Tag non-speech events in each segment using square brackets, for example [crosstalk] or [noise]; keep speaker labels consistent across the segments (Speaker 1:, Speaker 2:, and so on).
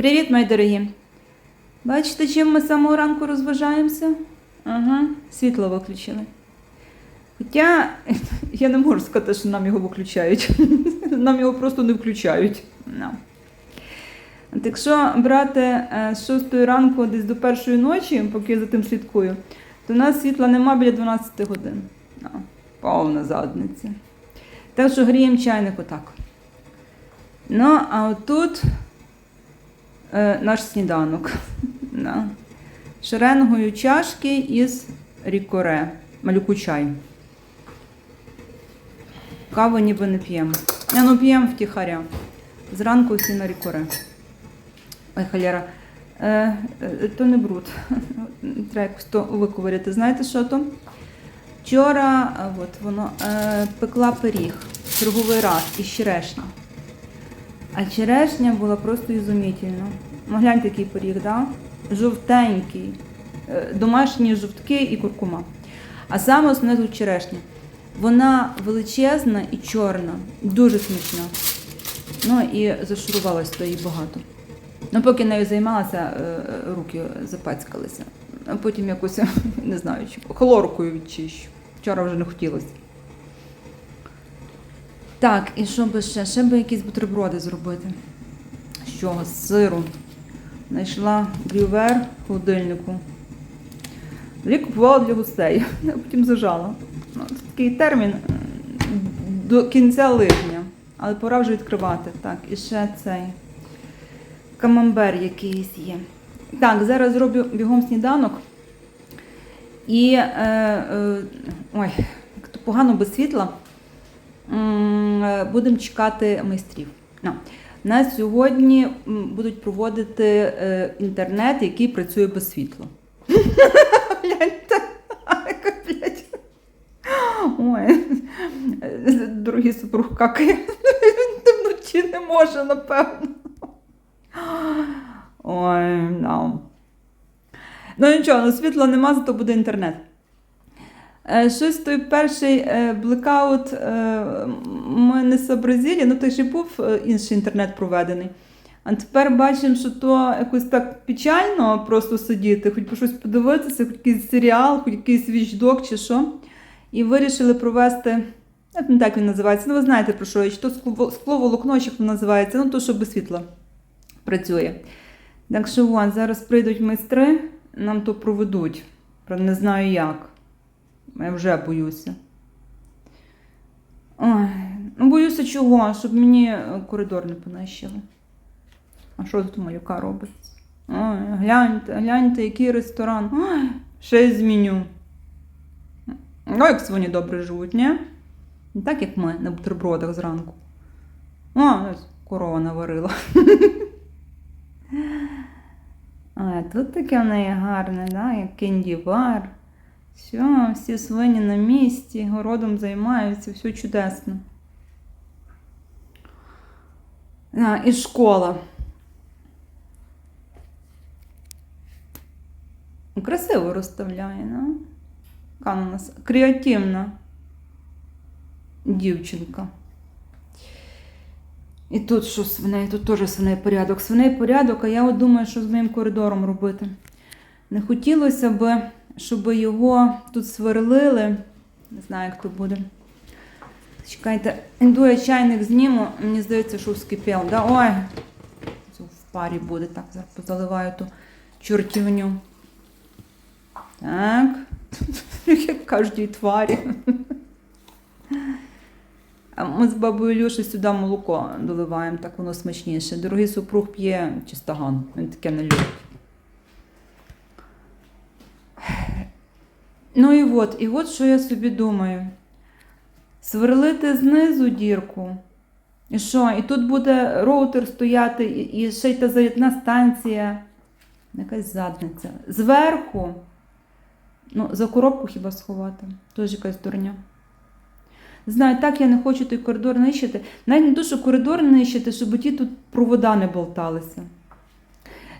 Speaker 1: Привіт, мої дорогі! Бачите, чим ми з самого ранку розважаємося? Ага, світло виключили. Хоча [laughs] я не можу сказати, що нам його виключають. [laughs] Нам його просто не включають. No. От якщо брати е, з 6 ранку десь до першої ночі, поки я за тим слідкую, то у нас світла нема біля 12 годин. No. Повна задниця. Так що гріємо чайник отак. Ну, а отут наш сніданок. [laughs] Да. Шеренгою чашки із рікоре. Малюку чай. Каву ніби не п'ємо. Ну п'ємо втіхаря. Зранку всі на рікоре. Ой, халера. Е, е, то не бруд. [laughs] Треба якось то виковиряти. Знаєте, що то? Вчора е, от, воно, е, пекла пиріг. Черговий раз із черешні. А черешня була просто ізумітельна. Ну, гляньте, який пиріг, да? жовтенький, Е, домашні жовтки і куркума. А саме основне тут черешня. Вона величезна і чорна, дуже смачна. Ну і зашурувалась то їй багато. Ну, поки нею займалася, е, руки запацькалися. А потім якось, [laughs] не знаю, хлоркою відчищу. Вчора вже не хотілося. Так, і що би ще? Ще би якісь бутерброди зробити. З чого? З сиру. Знайшла брювер в холодильнику. Тоді купувала для гостей, [laughs] а потім зажала. Ну, це такий термін до кінця липня, але пора вже відкривати. Так, і ще цей камамбер якийсь є. Так, зараз зроблю бігом сніданок. І е, е, ой, як то погано без світла. Е, Будемо чекати майстрів. На. На сьогодні будуть проводити е, інтернет, який працює без світла. Ой, дорогий супруг какає. Він вночі не може, напевно. Ой, да. Ну нічого, ну, світла нема, зато буде інтернет. Е, Щось той перший е, блекаут е, ми не сообразили, ну той же був е, інший інтернет проведений. А тепер бачимо, що то якось так печально просто сидіти, хоч по щось подивитися, хоч якийсь серіал, хоч якийсь вічдок чи що. І вирішили провести, як не так він називається, ну ви знаєте про що, чи то скло- скловолокно, чи називається, ну то, що без світла працює. Так що вон, зараз прийдуть майстри, нам то проведуть. Не знаю як. Я вже боюся. Ой, ну боюся чого, щоб мені е, коридор не понищили. А що тут малюка робиться? Ой, гляньте, гляньте, який ресторан. Ой, ще й зміню. Ну, як вони добре живуть, ні? Не так, як ми на бутербродах зранку. О, корова наварила. [laughs] А тут таке в неї гарне, да? як кендівар. Все, всі свині на місці, городом займаються, все чудесно. А, і школа. Красиво розставляє, ну? Яка у нас креативна дівчинка. І тут що свиней, тут теж свиней порядок. Свиней порядок, а я от думаю, що з моїм коридором робити. Не хотілося б, щоб його тут сверлили. Не знаю, як то буде. Чекайте, іду я чайник зніму, мені здається, що вскипів. Да? Ой, в парі буде. Так, зараз позаливаю ту чортівню. Так. [laughs] Як кожній тварі. Ми з бабою Люші сюди молоко доливаємо, так воно смачніше. Дорогий супруг п'є чистоган, він таке не любить. Ну і от, і от що я собі думаю. Сверлити знизу дірку. І що? І тут буде роутер стояти, і, ще й та зарядна станція. Якась задниця. Зверху. Ну, за коробку хіба сховати? Теж якась дурня. Знаю, так я не хочу той коридор нищити. Навіть не то, що коридор нищити, щоб ті тут провода не болталися.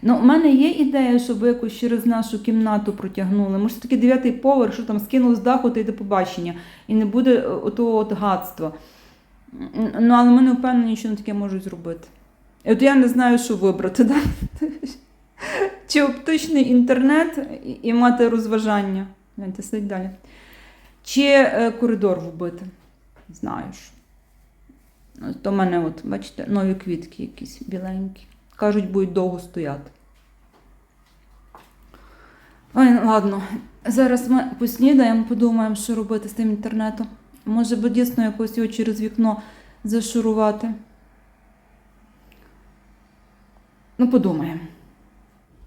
Speaker 1: Ну, у мене є ідея, щоб якось через нашу кімнату протягнули. Може, це такий дев'ятий поверх, що там скинув з даху та й до побачення. І не буде е, отого от гадства. Ну, але ми не впевнені, що вони таке можуть зробити. І от я не знаю, що вибрати. [laughs] Да? Чи оптичний інтернет і, мати розважання. Гляньте, сидить далі. Чи е, коридор вбити. Знаєш. То в мене, от, бачите, нові квітки якісь біленькі. Кажуть, будуть довго стояти. Ой, ладно. Зараз ми поснідаємо, подумаємо, що робити з тим інтернетом. Може би дійсно якось його через вікно зашурувати. Ну, подумаємо.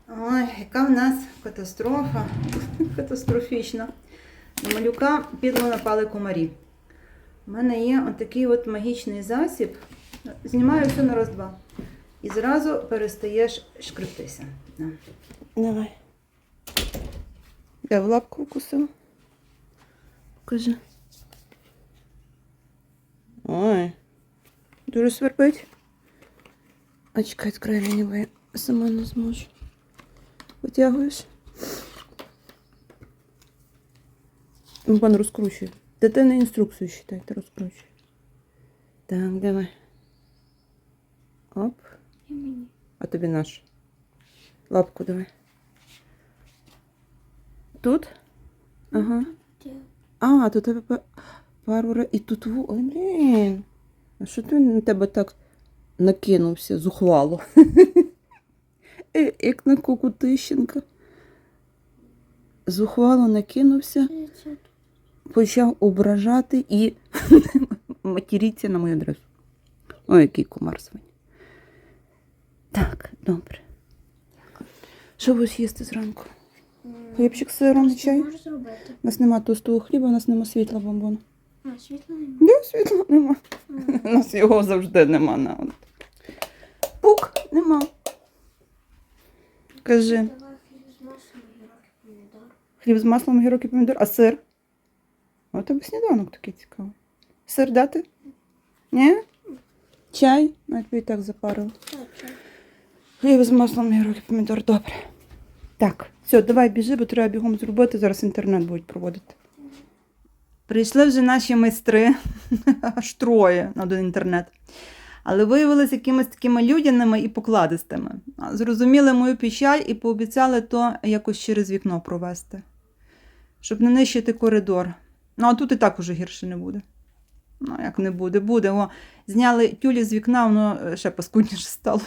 Speaker 1: Ой, яка в нас катастрофа. [laughs] Катастрофічна. На малюка підло напали комарі. У мене є отакий от магічний засіб. Знімаю все на раз-два. І зразу перестаєш шкребтися. Давай. Я в лапку вкусила. Покажи. Ой. Дуже свербить. А чекай, відкрий мені, сама не зможу. Витягуєш. Ну, пан розкручує. Дитина інструкцію читайте, розкручує. Так, давай. Оп.
Speaker 2: Мені.
Speaker 1: А тобі наш. Лапку давай. Тут? Ага. А, то тебе пару разів. І тут. Ой, блін. А що ти на тебе так накинувся зухвало? [laughs] Е, Як на куку Тищенка. Зухвало накинувся,
Speaker 2: тут?
Speaker 1: почав ображати і [laughs] матеріться на мою адресу. Ой, який комар свиня. Так, добре. Що будеш їсти зранку? Хлібчик з сиром і чай?
Speaker 2: можеш зробити?
Speaker 1: У нас нема тостового хліба, у нас нема світла бомбона.
Speaker 2: А, світло немає.
Speaker 1: Де світла нема? У нас його завжди нема на. от. Пук нема. Кажи,
Speaker 2: хліб з маслом
Speaker 1: гірок і помідор, а сир? О, у тебе сніданок такий цікавий. Сир дати? Ні? Чай? Навіть і так запарили.
Speaker 2: Так, чай.
Speaker 1: Хліб з маслом, і помідор, добре. Так, все, давай біжи, бо треба бігом зробити, зараз інтернет будуть проводити. Прийшли вже наші майстри, [laughs] аж троє на один інтернет. Але виявилися якимись такими людяними і покладистими. Зрозуміли мою печаль і пообіцяли то якось через вікно провести, щоб не нищити коридор. Ну, а тут і так уже гірше не буде. Ну, як не буде, буде. О, зняли тюлі з вікна, воно е, ще паскудніше стало.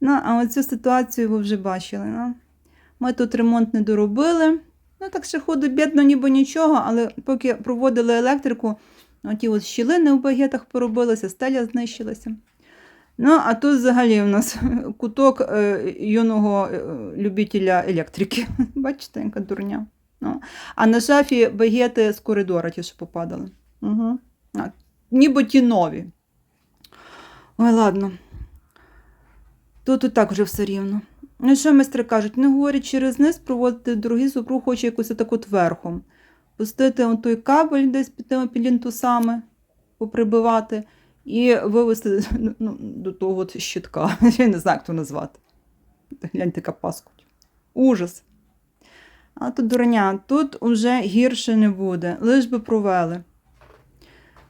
Speaker 1: Ну, а оцю ситуацію ви вже бачили. Ну. Ми тут ремонт не доробили. Ну, так ще ходу бідно, ніби нічого, але поки проводили електрику, оті от щілини в багетах поробилися, стеля знищилася. Ну, а тут взагалі у нас [laughs] куток е, юного е, любителя електрики. [laughs] Бачите, яка дурня. Ну. А на шафі багети з коридора ті, що попадали. Угу. А, ніби ті нові. Ой, ладно. Тут і так вже все рівно. Ну, що майстри кажуть, не говорять через низ проводити дорогі супруг хоче якось отак от верхом. Пустити он той кабель десь під тими пілінтусами, поприбивати і вивести ну, до того от щитка. [laughs] Я не знаю, як то назвати. Гляньте, яка паскуть. Ужас. А тут дурня, тут вже гірше не буде, лиш би провели.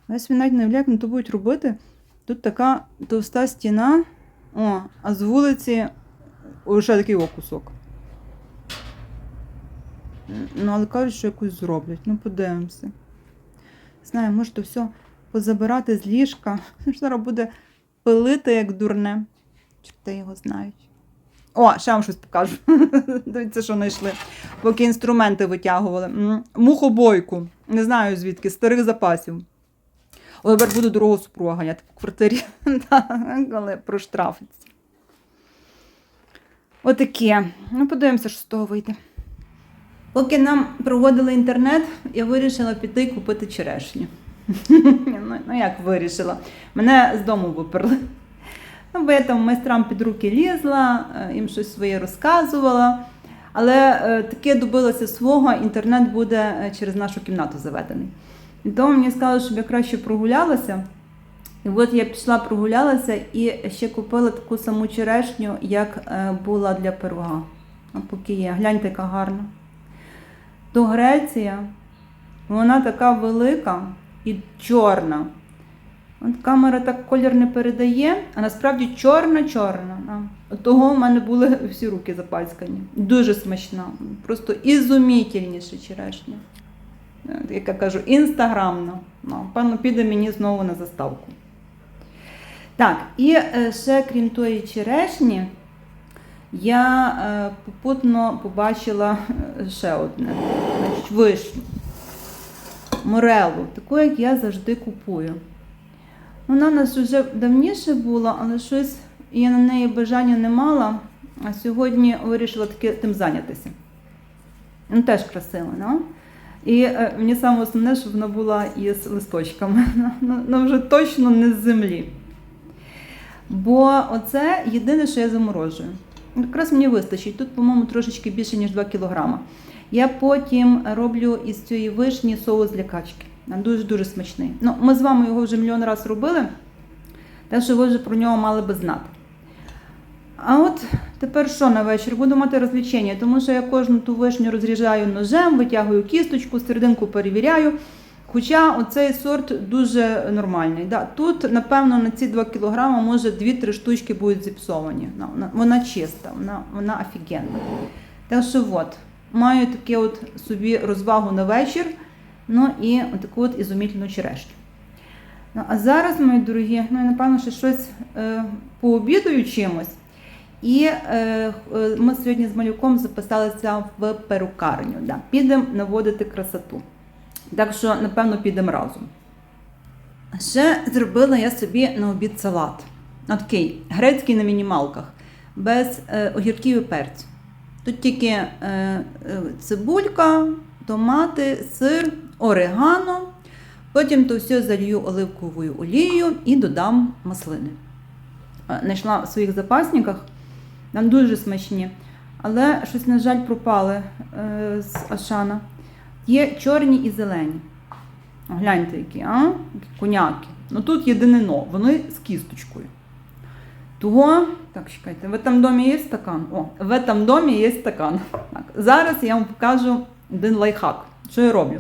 Speaker 1: Весь він навіть не уявляє, як то будуть робити. Тут така товста стіна, о, а з вулиці лише такий о кусок. Ну, але кажуть, що якось зроблять. Ну, подивимося. Знаю, може то все позабирати з ліжка. [laughs] Зараз буде пилити, як дурне. Чорти його знають. О, ще вам щось покажу. [laughs] Дивіться, що знайшли. Поки інструменти витягували. Мухобойку. Не знаю звідки, старих запасів. Ой, тепер буду дорогу супруга ганяти по квартирі, [laughs] але проштрафиться. Отаке. Ну, подивимося, що з того вийде. Поки нам проводили інтернет, я вирішила піти купити черешню. [laughs] ну, ну, як вирішила? Мене з дому виперли. Ну, бо я там майстрам під руки лізла, е, їм щось своє розказувала. Але е, таке добилося свого, інтернет буде е, через нашу кімнату заведений. І тому мені сказали, щоб я краще прогулялася. І от я пішла прогулялася і ще купила таку саму черешню, як е, була для пирога. А поки є. Гляньте, яка гарна. То Греція, вона така велика і чорна. От камера так колір не передає, а насправді чорна-чорна. Того в мене були всі руки запальскані. Дуже смачна. Просто ізумітельніша черешня. Е, Як я кажу, інстаграмна. Ну, певно, піде мені знову на заставку. Так, і е, ще крім тої черешні, я е, попутно побачила ще одне. Значить, вишню. Морелу, таку, як я завжди купую. Вона у нас вже давніше була, але щось я на неї бажання не мала, а сьогодні вирішила таки тим зайнятися. Ну, теж красиво, no? І е, мені саме основне, щоб вона була із листочками. [laughs] Ну, ну, вже точно не з землі. Бо оце єдине, що я заморожую. Якраз мені вистачить. Тут, по-моєму, трошечки більше, ніж 2 кілограма. Я потім роблю із цієї вишні соус для качки. Дуже-дуже смачний. Ну, ми з вами його вже мільйон разів робили, так що ви вже про нього мали би знати. А от тепер що на вечір? Буду мати розвлічення, тому що я кожну ту вишню розріжаю ножем, витягую кісточку, серединку перевіряю. Хоча оцей сорт дуже нормальний. Да. Тут, напевно, на ці 2 кг може 2-3 штучки будуть зіпсовані. Вона, вона чиста, вона, вона офігенна. Так що от, маю таке от собі розвагу на вечір, ну і таку от ізумітельну черешню. Ну, а зараз, мої дорогі, ну я напевно ще щось е, пообідаю чимось. І е, е, ми сьогодні з малюком записалися в перукарню. Да. Підемо наводити красоту. Так що, напевно, підемо разом. Ще зробила я собі на обід салат. Ну, Такий грецький на мінімалках, без е, огірків і перцю. Тут тільки е, е, цибулька, томати, сир, орегано. Потім то все залью оливковою олією і додам маслини. Е, Знайшла в своїх запасниках, там дуже смачні, але щось, на жаль, пропали е, з Ашана. Є чорні і зелені. Гляньте, які, а? Коняки. Ну тут єдине но, вони з кісточкою. Того, так, чекайте, в этом домі є стакан? О, в этом домі є стакан. Так, зараз я вам покажу один лайфхак, що я роблю.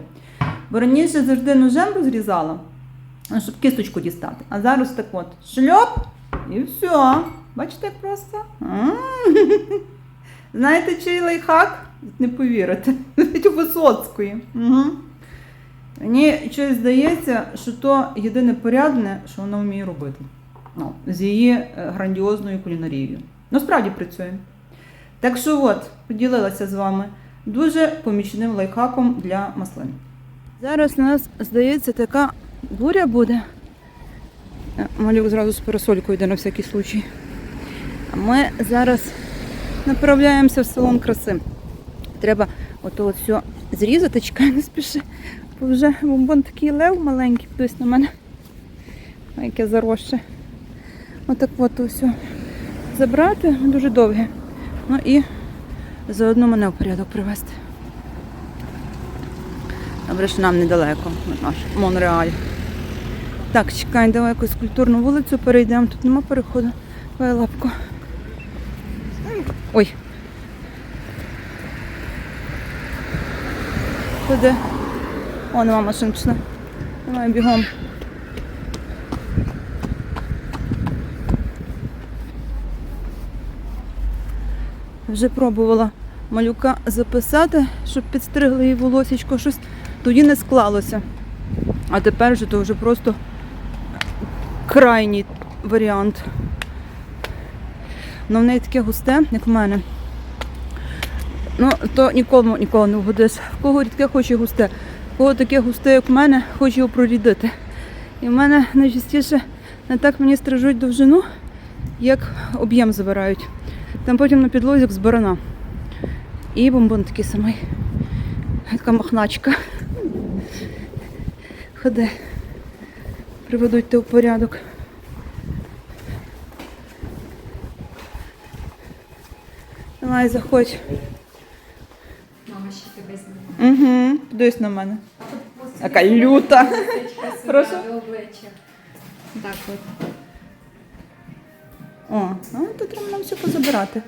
Speaker 1: Бо раніше завжди ножем розрізала, щоб кісточку дістати. А зараз так от шльоп і все. Бачите, як просто? [laughs] Знаєте, чий лайфхак? Не повірите. [laughs] Навіть у Висоцької. Мені щось здається, що то єдине порядне, що вона вміє робити. Ну, з її е, грандіозною кулінарією. Ну, справді працює. Так що от, поділилася з вами дуже помічним лайфхаком для маслин. Зараз у нас, здається, така буря буде. Е, Малюк зразу з парасолькою йде на всякий случай. А ми зараз направляємося в салон краси. Треба ото все зрізати, чекай, не спіши. Бо вже бомбон такий лев маленький, десь на мене. Ой, Яке заросше. Отак от все забрати, дуже довге. Ну і заодно мене в порядок привезти. Добре, що нам недалеко, наш Монреаль. Так, чекай, давай якусь культурну вулицю перейдемо. Тут нема переходу. Давай лапку. Ой. Туди. О, нема машин. Давай бігом. Вже пробувала малюка записати, щоб підстригли їй волосічко, щось тоді не склалося. А тепер вже то вже просто крайній варіант. Ну, в неї таке густе, як в мене. Ну, то нікому ніколи не вгодиш. В кого рідке хоче густе, в кого таке густе, як в мене, хоче його прорідити. І в мене найчастіше не так мені стрижуть довжину, як об'єм забирають. Там потім на підлозі з. І бомбон такий самий. Така махначка. Ходи. Приведуть те в порядок. Давай, заходь.
Speaker 3: Мама ще тебе знімає.
Speaker 1: Угу. Подивись на мене. Яка люта. Прошу?
Speaker 3: Так от.
Speaker 1: О, ну то треба нам все позабирати.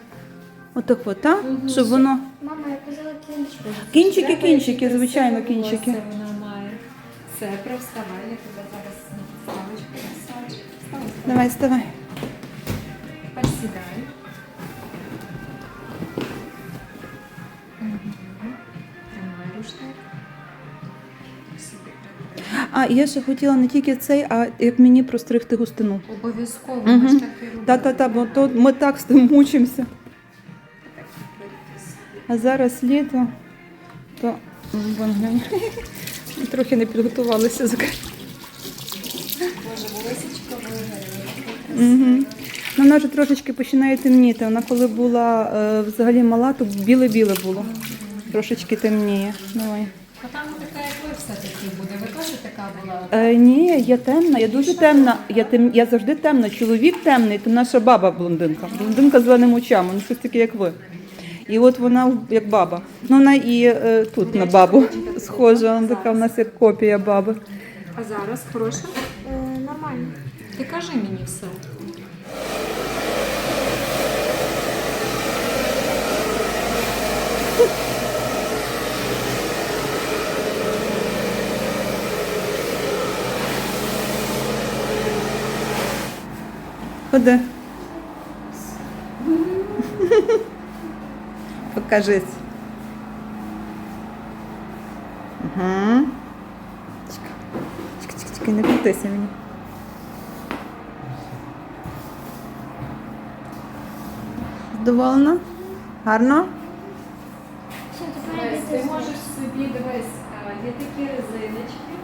Speaker 1: Отак от, так?
Speaker 3: Мгм.
Speaker 1: Щоб воно.
Speaker 2: Мама, я казала кінчку.
Speaker 1: Кінчики, кінчики, звичайно, кінчики.
Speaker 3: Вона має. Все, привставай, я тебе зараз ставочку.
Speaker 1: Давай, вставай.
Speaker 3: Тепер
Speaker 1: А, я ще хотіла не тільки цей, а як мені простригти густину.
Speaker 3: Обов'язково
Speaker 1: Мгм.
Speaker 3: ми ж так і робимо.
Speaker 1: Та-та-та, бо то ми так з тим мучимося. А зараз літо, то м, вон глянь. Трохи не підготувалися.
Speaker 3: Боже, волосечко вигоріло.
Speaker 1: Угу. Ну, вона вже трошечки починає темніти. Вона коли була е, взагалі мала, то біле-біле було. Трошечки темніє. Давай.
Speaker 3: А там така, як ви все-таки буде. Ви така була?
Speaker 1: Е, ні, я темна, я дуже темна. Я, тем, я завжди темна. Чоловік темний, то наша баба блондинка. Блондинка з зеленими очами, ну щось таке, як ви. І от вона як баба. Ну вона і е, тут на бабу схожа, вона така в нас як копія баби.
Speaker 3: А зараз хороша?
Speaker 2: Е, нормально.
Speaker 3: Ти кажи мені все. [laughs]
Speaker 1: Ходи. [laughs] Покажись. Угу. Чекай, чекай, чекай, не крутися мені. Задоволена? Гарно?
Speaker 3: Дивись, ти можеш собі, дивись, а, є такі резиночки.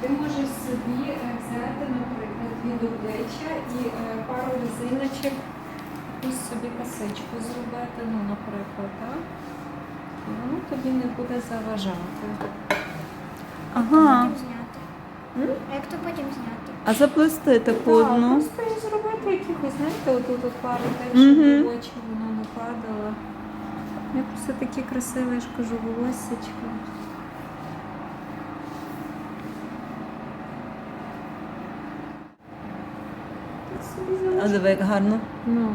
Speaker 3: Ти можеш собі е, взяти, наприклад, від обличчя і е, пару резиночок, якусь собі косичку зробити, ну, наприклад, так? І воно тобі не буде заважати.
Speaker 1: Ага.
Speaker 2: Потім зняти. А як то потім зняти?
Speaker 1: А заплести таку
Speaker 3: Так,
Speaker 1: одну.
Speaker 3: просто і зробити якихось, знаєте, отут от пару теж, щоб
Speaker 1: Мгм.
Speaker 3: в очі воно не падало. Я просто такі красиві, я ж кажу, волосечка.
Speaker 1: А диви, як гарно.
Speaker 3: Ну,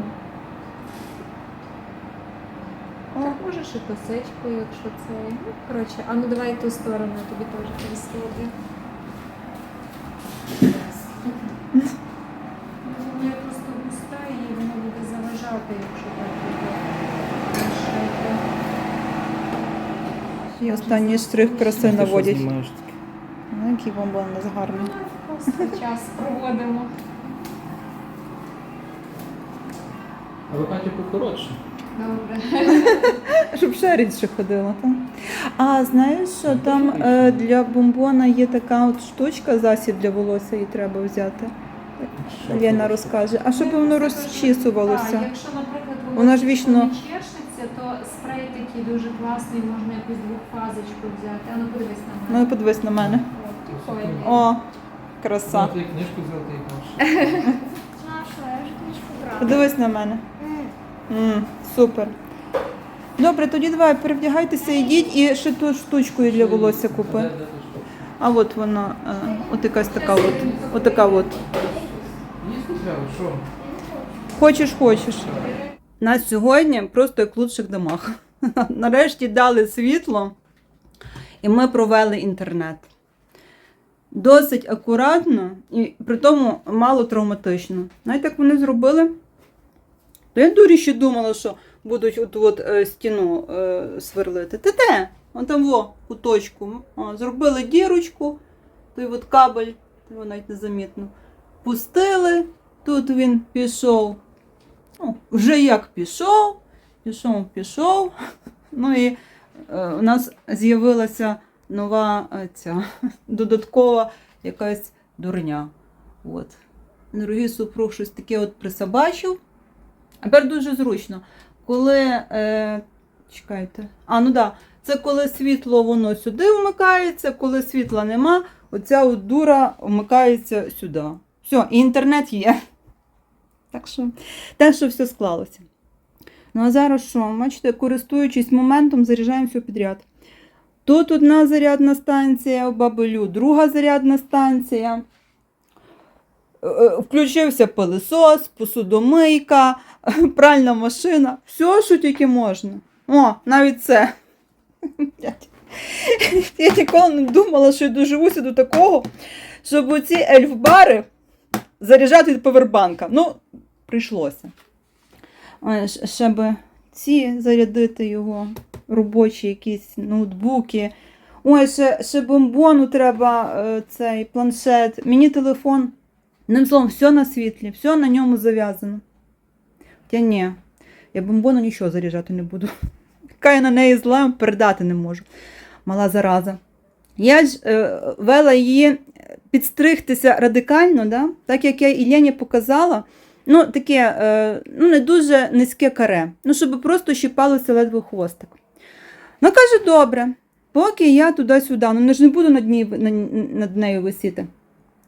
Speaker 1: О.
Speaker 3: так можеш і косичку, якщо це. Ну, коротше, а ну давай ту сторону, я тобі теж. Ну, я просто густа і воно буде заважати, якщо так буде.
Speaker 1: І останній штрих краси наводять. Ну, який бомбон у нас гарний.
Speaker 3: Ну, Просто час проводимо.
Speaker 4: А ви Катя покоротше.
Speaker 3: Добре. [laughs]
Speaker 1: Щоб ще рідше ходила. Так? А знаєш, що там е, для бомбона є така от штучка, засіб для волосся, її треба взяти. Лена розкаже. А щоб воно
Speaker 3: Так,
Speaker 1: розчісувалося.
Speaker 3: якщо, наприклад,
Speaker 1: Воно ж вічно-
Speaker 3: не чешеться, то спрей такий дуже класний, можна якусь двохфазочку взяти. А ну подивись на мене.
Speaker 1: Ну, подивись на мене.
Speaker 3: О, прикольний.
Speaker 1: О, краса.
Speaker 4: Ну, ти книжку взяв, ти їх можеш.
Speaker 2: Нашу, я вже книжку брала.
Speaker 1: Подивись на мене.
Speaker 2: М.
Speaker 1: Супер. Добре, тоді давай перевдягайтеся, йдіть і ще ту штучку для волосся купи. А от вона, е, от якась така от. От.
Speaker 4: Їсти треба.
Speaker 1: Хочеш, хочеш. Нас сьогодні просто як лучших домах. [laughs] Нарешті дали світло, і ми провели інтернет. Досить акуратно і при тому мало травматично. Знаєте, як вони зробили? То я дурі ще думала, що будуть от, от е, стіну е, сверлити. Те те, вон там во, куточку. О, зробили дірочку, той от кабель, його навіть незамітно. Пустили, тут він пішов. Ну, вже як пішов, пішов, пішов. [laughs] Ну і е, у нас з'явилася нова ця [laughs] додаткова якась дурня. От. Дорогий супруг щось таке от присобачив. А тепер дуже зручно. Коли. Е, чекайте. А, ну да. Це коли світло воно сюди вмикається, коли світла нема, оця от дура вмикається сюди. Все, і інтернет є. Так що, так що все склалося. Ну а зараз що? Бачите, користуючись моментом, заряджаємо все підряд. Тут одна зарядна станція в Бабелю, друга зарядна станція. Е, е, Включився пилисос, посудомийка, [laughs] пральна машина. Все, що тільки можна. О, навіть це. [laughs] Я ніколи не думала, що я доживуся до такого, щоб оці ельфбари заряджати від повербанка. Ну, прийшлося. Ой, щ- Ще би ці зарядити його, робочі якісь ноутбуки. Ой, ще, ще бомбону треба е, цей планшет. Мені телефон. Ним словом, все на світлі, все на ньому зав'язано. Хоча ні, я бомбону нічого заряджати не буду. [laughs] Яка я на неї зла, передати не можу. Мала зараза. Я ж е, вела її підстригтися радикально, да? так як я Ілені показала. Ну, таке, е, ну, не дуже низьке каре. Ну, щоб просто щипалося ледве хвостик. Ну, каже, добре, поки я туди-сюди, ну не ж не буду над, ній, на- над нею висіти.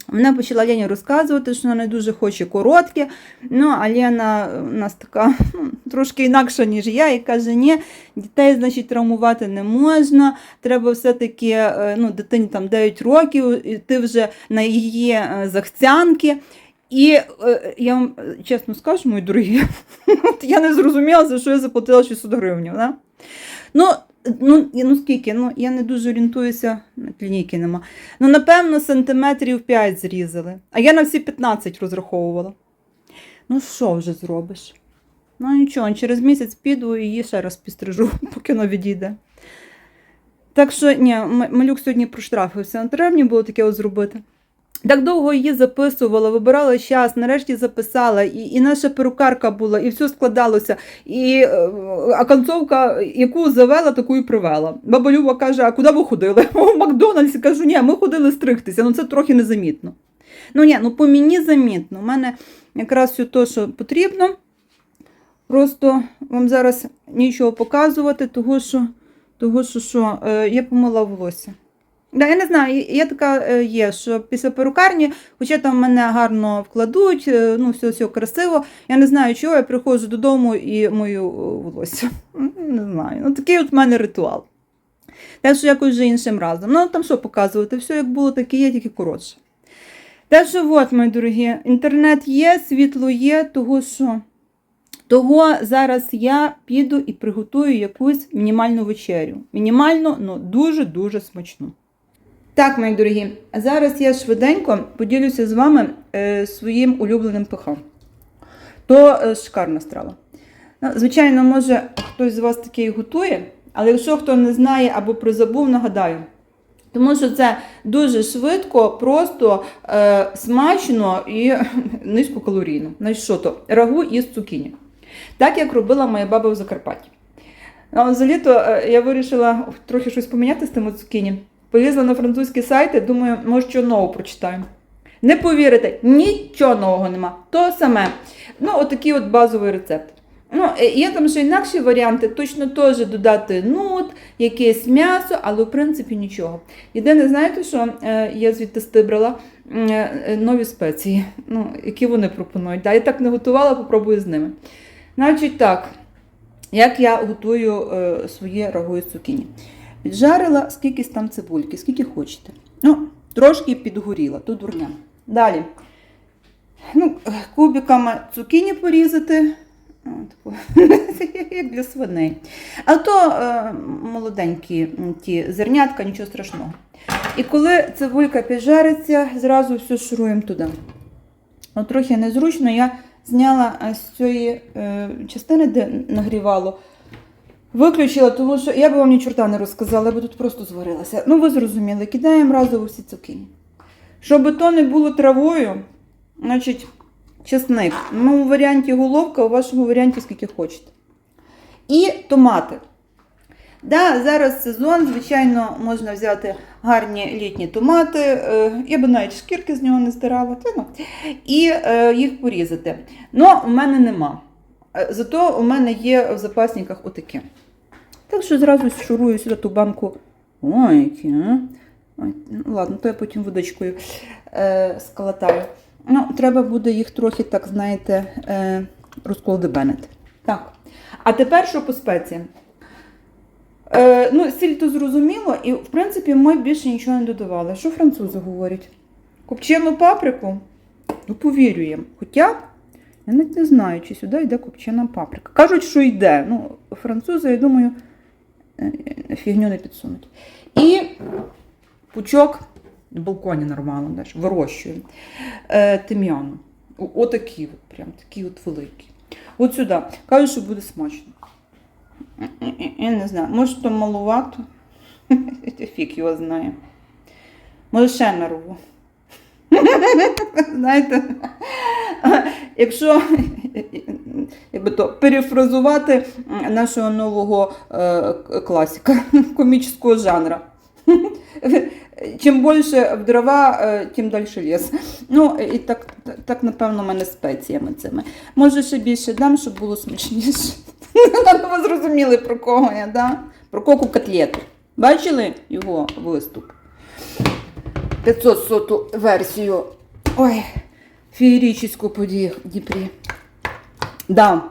Speaker 1: Вона почала Лені розказувати, що вона не дуже хоче коротке. Ну, а Лена у нас така ну, трошки інакша, ніж я, і каже, ні, дітей, значить, травмувати не можна. Треба все-таки е, ну, дитині там 9 років, йти вже на її е, захцянки. І е, я вам е, чесно скажу, мої дорогі, [laughs] я не зрозуміла, за що я заплатила 600 гривень. Да? Ну, ну, ну скільки? Ну, я не дуже орієнтуюся, клініки нема. Ну, напевно, сантиметрів 5 зрізали. А я на всі 15 розраховувала. Ну, що вже зробиш? Ну, нічого, через місяць піду і її ще раз підстрижу, [laughs] поки вона відійде. Так що, ні, малюк сьогодні проштрафився. Не треба мені було таке от зробити. Так довго її записувала, вибирала час, нарешті записала, і, і наша перукарка була, і все складалося. І, е, а концовка, яку завела, таку і привела. Баба Люба каже: а куди ви ходили? [laughs] О, в Макдональдс. Кажу, ні, ми ходили стригтися, ну це трохи незамітно. Ну ні, ну по мені замітно. У мене якраз все те, що потрібно. Просто вам зараз нічого показувати, того що, того, що, що е, я помила волосся. Да, я не знаю, я така е, є, що після перукарні, хоча там мене гарно вкладуть, е, ну, все, все красиво. Я не знаю, чого я приходжу додому і мою е, волосся. Не знаю. Ну, такий от в мене ритуал. Так що якось вже іншим разом. Ну, там що показувати? Все як було, так і є, тільки коротше. Так що, от, мої дорогі, інтернет є, світло є, того що. Того зараз я піду і приготую якусь мінімальну вечерю. Мінімальну, але дуже-дуже смачну. Так, мої дорогі, зараз я швиденько поділюся з вами е, своїм улюбленим пихом. То е, шикарна страва. Ну, звичайно, може хтось з вас такий готує, але якщо хто не знає або призабув, нагадаю. Тому що це дуже швидко, просто е, смачно і [laughs] низькокалорійно. Значить, що то? Рагу із цукіні. Так як робила моя баба в Закарпатті. А за літо е, я вирішила трохи щось поміняти з тими цукіні. Полізла на французькі сайти, думаю, може, що нового прочитаю. Не повірите, нічого нового нема. То саме. Ну, отакий от базовий рецепт. Ну, е, є там ще інакші варіанти, точно теж додати нут, якесь м'ясо, але в принципі нічого. Єдине, знаєте, що е, я звідти стибрала е, нові спеції, ну, які вони пропонують. Да, я так не готувала, попробую з ними. Значить так, як я готую рагу із цукіні. Піджарила скільки там цибульки, скільки хочете. Ну, трошки підгоріла, тут дурня. Далі. Ну, е, кубиками цукіні порізати. О, [laughs] Як для свиней. А то е, молоденькі ті зернятка, нічого страшного. І коли цибулька піджариться, зразу все шуруємо туди. От трохи незручно, я зняла з цієї е, частини, де нагрівало, виключила, тому що я би вам ні чорта не розказала, я би тут просто зварилася. Ну, ви зрозуміли, кидаємо разово всі цукіні. Щоб то не було травою, значить, чесник. В моєму варіанті головка, у вашому варіанті скільки хочете. І томати. Да, зараз сезон, звичайно, можна взяти гарні літні томати. е, Я би навіть шкірки з нього не стирала, ну, і е, їх порізати. Ну, у мене нема. Е, Зато у мене є в запасниках отакі. Так що зразу шурую сюди ту банку. Ой, які, а? Ой, ну, ладно, то я потім водичкою е, сколотаю. Ну, треба буде їх трохи, так, знаєте, е, розколдебенити. Так. А тепер що по спеціям? Е, ну, сіль то зрозуміло, і в принципі ми більше нічого не додавали. Що французи говорять? Копчену паприку? Ну, повірюємо. Хоча я навіть не знаю, чи сюди йде копчена паприка. Кажуть, що йде. Ну, французи, я думаю, фігню не підсунуть. І пучок на балконі нормально, знаєш, вирощуємо. Е, тим'яну. Отакі, от, прям такі от великі. От сюди. Кажуть, що буде смачно. Я не знаю, може то малувато. [laughs] Фік його знає. Може ще нарву. [laughs] Знаєте, якщо якби то, перефразувати нашого нового е, класика [laughs] комічного жанру. [laughs] Чим більше в дрова, е, тим далі ліс. Ну, і так, так, напевно, в мене спеціями цими. Може, ще більше дам, щоб було смачніше. [laughs] Ви зрозуміли, про кого я, да? Про коку котлету. Бачили його виступ? 500 соту версію. Ой, феєрічну подію в Дніпрі. Да.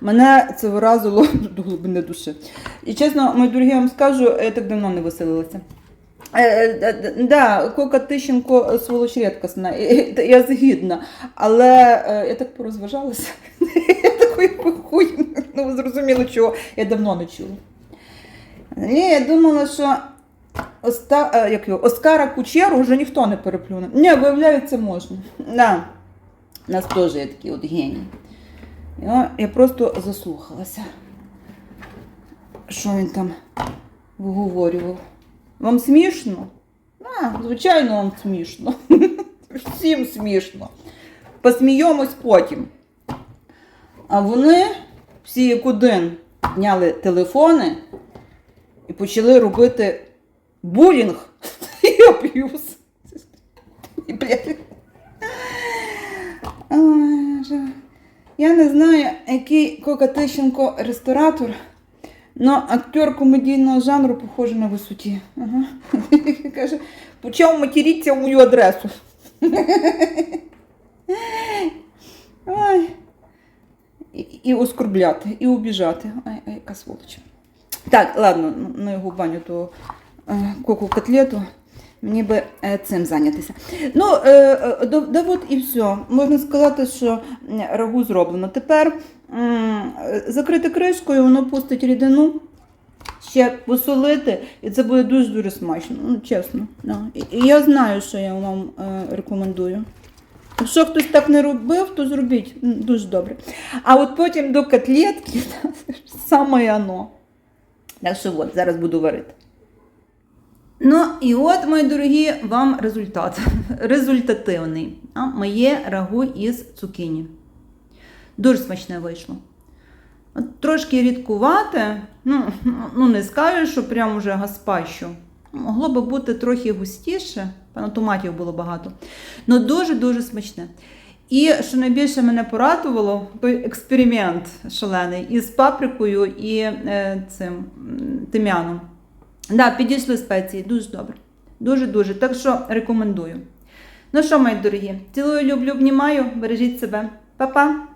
Speaker 1: Мене це вразило [laughs] до глибини душі. І чесно, мої дорогі, я вам скажу, я так давно не веселилася. Е, е, е, Да, Кока Тищенко сволоч і- я згідна, але я так порозважалася. [laughs] Я такий хуй, ну ви зрозуміли, чого я давно не чула. Ні, я думала, що Оста, як його, Оскара Кучеру вже ніхто не переплюне. Ні, виявляється, можна. Да. У нас теж є такий от геній. І, о, я просто заслухалася, що він там виговорював. Вам смішно? А, звичайно, вам смішно. [laughs] Всім смішно. Посміємось потім. А вони всі як один зняли телефони і почали робити булінг і аб'юз. І, блядь. Я не знаю, який Кока Тищенко ресторатор, але актер комедійного жанру похожий на висоті. Ага. [laughs] Каже, почав материтися в мою адресу. [laughs] Ой. І, і оскорбляти, і обіжати. Ай, ай, яка сволоч. Так, ладно, на його баню то е, коку котлету. Мені би е, цим зайнятися. Ну, е, е, от і все. Можна сказати, що рагу зроблено. Тепер закрити кришкою, воно пустить рідину, ще посолити, і це буде дуже-дуже смачно. Ну, чесно. Да. І, я знаю, що я вам рекомендую. Якщо хтось так не робив, то зробіть дуже добре. А от потім до котлетки [laughs] саме оно. Так що от, зараз буду варити. Ну і от, мої дорогі, вам результат. [laughs] Результативний. А, моє рагу із цукіні. Дуже смачне вийшло. От трошки рідкувате, ну, [laughs] ну не скажу, що прям уже гаспащо. Могло би бути трохи густіше, певно, томатів було багато. Ну дуже-дуже смачне. І що найбільше мене порадувало, той експеримент шалений із паприкою і е, цим тим'яном. Да, підійшли спеції, дуже добре. Дуже-дуже. Так що рекомендую. Ну що, мої дорогі, цілую, люблю, обнімаю, бережіть себе. Па-па!